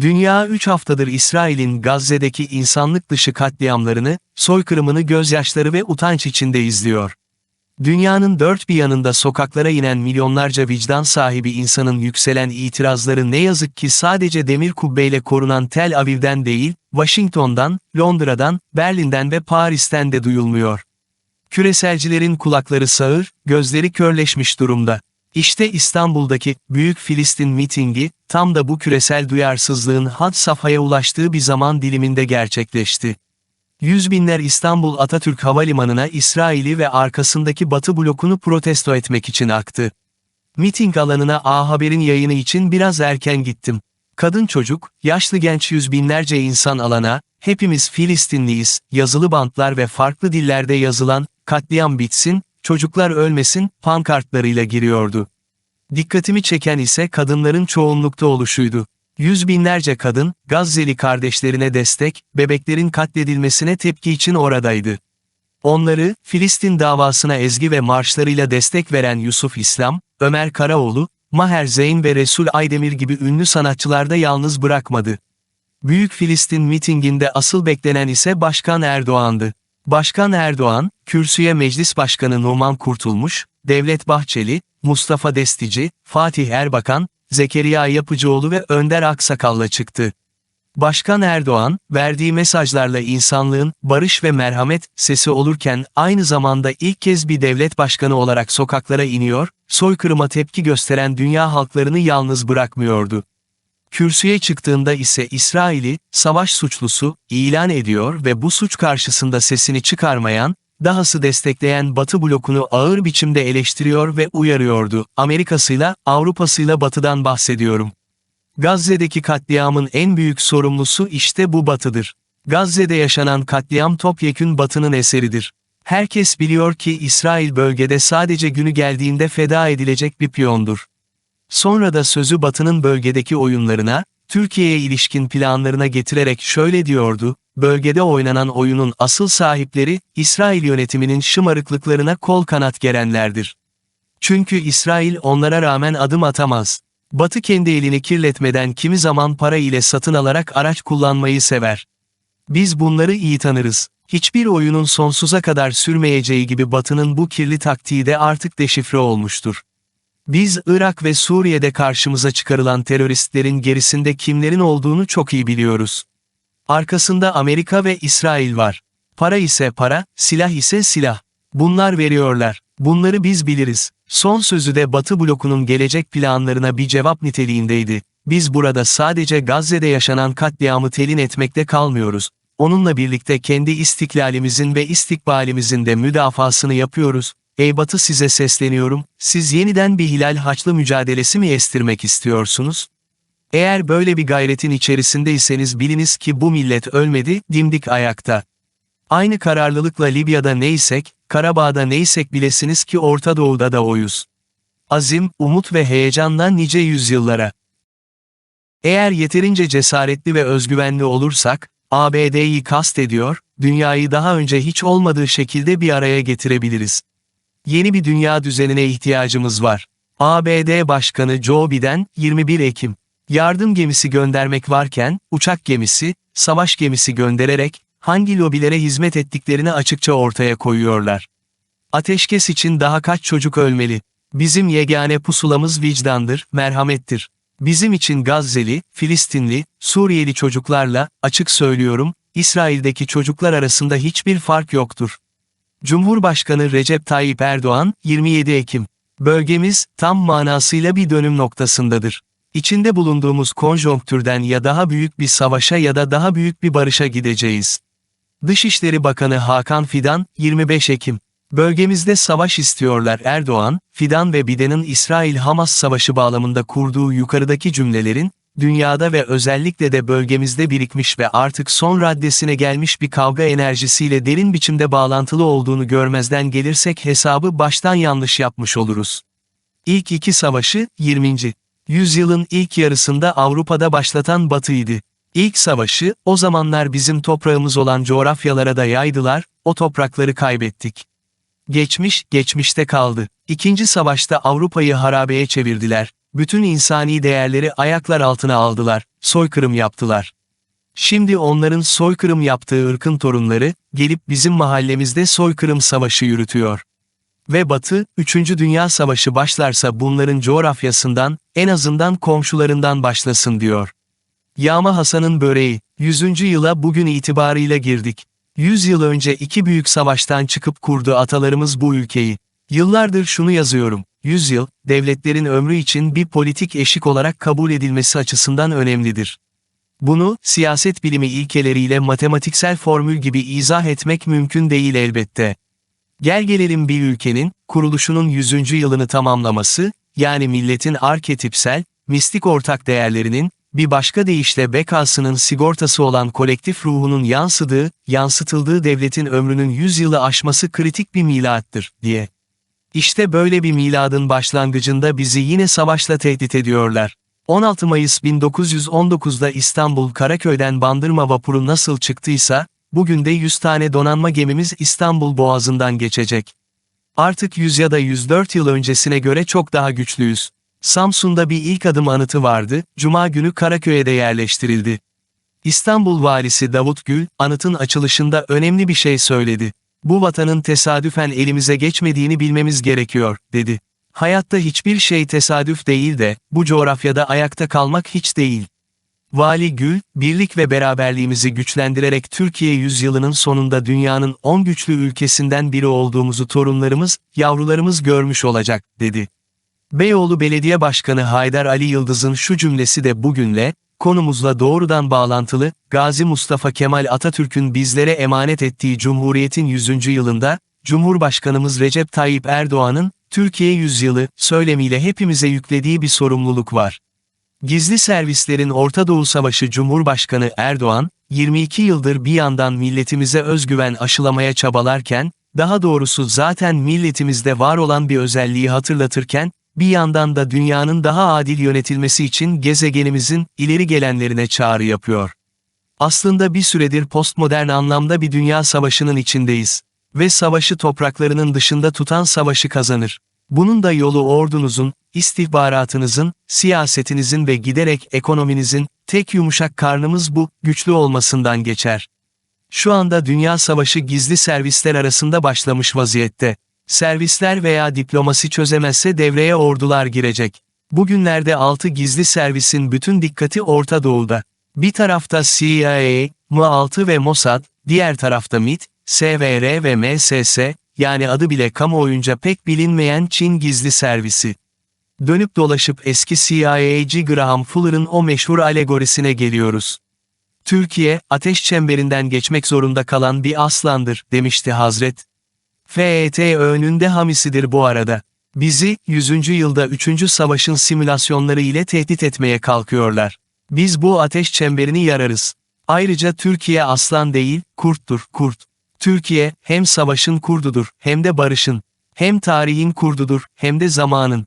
Dünya 3 haftadır İsrail'in Gazze'deki insanlık dışı katliamlarını, soykırımını gözyaşları ve utanç içinde izliyor. Dünyanın dört bir yanında sokaklara inen milyonlarca vicdan sahibi insanın yükselen itirazları ne yazık ki sadece demir kubbeyle korunan Tel Aviv'den değil, Washington'dan, Londra'dan, Berlin'den ve Paris'ten de duyulmuyor. Küreselcilerin kulakları sağır, gözleri körleşmiş durumda. İşte İstanbul'daki Büyük Filistin mitingi, tam da bu küresel duyarsızlığın had safhaya ulaştığı bir zaman diliminde gerçekleşti. Yüz binler İstanbul Atatürk Havalimanı'na İsrail'i ve arkasındaki Batı blokunu protesto etmek için aktı. Miting alanına A Haber'in yayını için biraz erken gittim. Kadın çocuk, yaşlı genç yüz binlerce insan alana, hepimiz Filistinliyiz, yazılı bantlar ve farklı dillerde yazılan, katliam bitsin, çocuklar ölmesin, pankartlarıyla giriyordu. Dikkatimi çeken ise kadınların çoğunlukta oluşuydu. Yüz binlerce kadın, Gazze'li kardeşlerine destek, bebeklerin katledilmesine tepki için oradaydı. Onları, Filistin davasına ezgi ve marşlarıyla destek veren Yusuf İslam, Ömer Karaoğlu, Maher Zeyn ve Resul Aydemir gibi ünlü sanatçılar da yalnız bırakmadı. Büyük Filistin mitinginde asıl beklenen ise Başkan Erdoğan'dı. Başkan Erdoğan, kürsüye Meclis Başkanı Numan Kurtulmuş, Devlet Bahçeli, Mustafa Destici, Fatih Erbakan, Zekeriya Yapıcıoğlu ve Önder Aksakal'la çıktı. Başkan Erdoğan, verdiği mesajlarla insanlığın, barış ve merhamet sesi olurken aynı zamanda ilk kez bir devlet başkanı olarak sokaklara iniyor, soykırıma tepki gösteren dünya halklarını yalnız bırakmıyordu. Kürsüye çıktığında ise İsrail'i, savaş suçlusu, ilan ediyor ve bu suç karşısında sesini çıkarmayan, dahası destekleyen Batı blokunu ağır biçimde eleştiriyor ve uyarıyordu. Amerika'sıyla, Avrupa'sıyla Batı'dan bahsediyorum. Gazze'deki katliamın en büyük sorumlusu işte bu Batı'dır. Gazze'de yaşanan katliam topyekün Batı'nın eseridir. Herkes biliyor ki İsrail bölgede sadece günü geldiğinde feda edilecek bir piyondur. Sonra da sözü Batı'nın bölgedeki oyunlarına, Türkiye'ye ilişkin planlarına getirerek şöyle diyordu, bölgede oynanan oyunun asıl sahipleri, İsrail yönetiminin şımarıklıklarına kol kanat gerenlerdir. Çünkü İsrail onlara rağmen adım atamaz. Batı kendi elini kirletmeden kimi zaman para ile satın alarak araç kullanmayı sever. Biz bunları iyi tanırız. Hiçbir oyunun sonsuza kadar sürmeyeceği gibi Batı'nın bu kirli taktiği de artık deşifre olmuştur. Biz Irak ve Suriye'de karşımıza çıkarılan teröristlerin gerisinde kimlerin olduğunu çok iyi biliyoruz. Arkasında Amerika ve İsrail var. Para ise para, silah ise silah. Bunlar veriyorlar. Bunları biz biliriz. Son sözü de Batı blokunun gelecek planlarına bir cevap niteliğindeydi. Biz burada sadece Gazze'de yaşanan katliamı telin etmekte kalmıyoruz. Onunla birlikte kendi istiklalimizin ve istikbalimizin de müdafasını yapıyoruz. Ey Batı size sesleniyorum, siz yeniden bir hilal haçlı mücadelesi mi estirmek istiyorsunuz? Eğer böyle bir gayretin içerisindeyseniz biliniz ki bu millet ölmedi, dimdik ayakta. Aynı kararlılıkla Libya'da neysek, Karabağ'da neysek bilesiniz ki Orta Doğu'da da oyuz. Azim, umut ve heyecanla nice yüzyıllara. Eğer yeterince cesaretli ve özgüvenli olursak, ABD'yi kastediyor, dünyayı daha önce hiç olmadığı şekilde bir araya getirebiliriz. Yeni bir dünya düzenine ihtiyacımız var. ABD Başkanı Joe Biden, 21 Ekim. Yardım gemisi göndermek varken, uçak gemisi, savaş gemisi göndererek, hangi lobilere hizmet ettiklerini açıkça ortaya koyuyorlar. Ateşkes için daha kaç çocuk ölmeli? Bizim yegane pusulamız vicdandır, merhamettir. Bizim için Gazze'li, Filistinli, Suriyeli çocuklarla, açık söylüyorum, İsrail'deki çocuklar arasında hiçbir fark yoktur. Cumhurbaşkanı Recep Tayyip Erdoğan, 27 Ekim. Bölgemiz, tam manasıyla bir dönüm noktasındadır. İçinde bulunduğumuz konjonktürden ya daha büyük bir savaşa ya da daha büyük bir barışa gideceğiz. Dışişleri Bakanı Hakan Fidan, 25 Ekim. Bölgemizde savaş istiyorlar Erdoğan, Fidan ve Biden'in İsrail-Hamas savaşı bağlamında kurduğu yukarıdaki cümlelerin, dünyada ve özellikle de bölgemizde birikmiş ve artık son raddesine gelmiş bir kavga enerjisiyle derin biçimde bağlantılı olduğunu görmezden gelirsek hesabı baştan yanlış yapmış oluruz. İlk iki savaşı, 20. yüzyılın ilk yarısında Avrupa'da başlatan Batı'ydı. İlk savaşı, o zamanlar bizim toprağımız olan coğrafyalara da yaydılar, o toprakları kaybettik. Geçmiş, geçmişte kaldı. İkinci savaşta Avrupa'yı harabeye çevirdiler. bütün insani değerleri ayaklar altına aldılar, soykırım yaptılar. Şimdi onların soykırım yaptığı ırkın torunları, gelip bizim mahallemizde soykırım savaşı yürütüyor. Ve Batı, 3. Dünya Savaşı başlarsa bunların coğrafyasından, en azından komşularından başlasın diyor. Yağma Hasan'ın böreği, 100. yıla bugün itibarıyla girdik. 100 yıl önce iki büyük savaştan çıkıp kurdu atalarımız bu ülkeyi. Yıllardır şunu yazıyorum, 100 yıl, devletlerin ömrü için bir politik eşik olarak kabul edilmesi açısından önemlidir. Bunu, siyaset bilimi ilkeleriyle matematiksel formül gibi izah etmek mümkün değil elbette. Gel gelelim bir ülkenin, kuruluşunun 100. yılını tamamlaması, yani milletin arketipsel, mistik ortak değerlerinin, bir başka deyişle bekasının sigortası olan kolektif ruhunun yansıdığı, yansıtıldığı devletin ömrünün 100 yılı aşması kritik bir milattır, diye. İşte böyle bir miladın başlangıcında bizi yine savaşla tehdit ediyorlar. 16 Mayıs 1919'da İstanbul Karaköy'den Bandırma vapuru nasıl çıktıysa, bugün de 100 tane donanma gemimiz İstanbul Boğazı'ndan geçecek. Artık 100 ya da 104 yıl öncesine göre çok daha güçlüyüz. Samsun'da bir ilk adım anıtı vardı, Cuma günü Karaköy'e de yerleştirildi. İstanbul valisi Davut Gül, anıtın açılışında önemli bir şey söyledi. Bu vatanın tesadüfen elimize geçmediğini bilmemiz gerekiyor, dedi. Hayatta hiçbir şey tesadüf değil de, bu coğrafyada ayakta kalmak hiç değil. Vali Gül, birlik ve beraberliğimizi güçlendirerek Türkiye yüzyılının sonunda dünyanın 10 güçlü ülkesinden biri olduğumuzu torunlarımız, yavrularımız görmüş olacak, dedi. Beyoğlu Belediye Başkanı Haydar Ali Yıldız'ın şu cümlesi de bugünle, konumuzla doğrudan bağlantılı, Gazi Mustafa Kemal Atatürk'ün bizlere emanet ettiği Cumhuriyet'in 100. yılında, Cumhurbaşkanımız Recep Tayyip Erdoğan'ın, Türkiye yüzyılı, söylemiyle hepimize yüklediği bir sorumluluk var. Gizli servislerin Orta Doğu Savaşı Cumhurbaşkanı Erdoğan, 22 yıldır bir yandan milletimize özgüven aşılamaya çabalarken, daha doğrusu zaten milletimizde var olan bir özelliği hatırlatırken, bir yandan da dünyanın daha adil yönetilmesi için gezegenimizin ileri gelenlerine çağrı yapıyor. Aslında bir süredir postmodern anlamda bir dünya savaşının içindeyiz. Ve savaşı topraklarının dışında tutan savaşı kazanır. Bunun da yolu ordunuzun, istihbaratınızın, siyasetinizin ve giderek ekonominizin, tek yumuşak karnımız bu, güçlü olmasından geçer. Şu anda dünya savaşı gizli servisler arasında başlamış vaziyette. Servisler veya diplomasi çözemezse devreye ordular girecek. Bugünlerde 6 gizli servisin bütün dikkati Orta Doğu'da. Bir tarafta CIA, MI6 ve Mossad, diğer tarafta MIT, SVR ve MSS, yani adı bile kamuoyunca pek bilinmeyen Çin gizli servisi. Dönüp dolaşıp eski CIA'ci Graham Fuller'ın o meşhur alegorisine geliyoruz. Türkiye, ateş çemberinden geçmek zorunda kalan bir aslandır, demişti Hazret. FET önünde hamisidir bu arada. Bizi, 100. yılda 3. savaşın simülasyonları ile tehdit etmeye kalkıyorlar. Biz bu ateş çemberini yararız. Ayrıca Türkiye aslan değil, kurttur, kurt. Türkiye, hem savaşın kurdudur, hem de barışın. Hem tarihin kurdudur, hem de zamanın.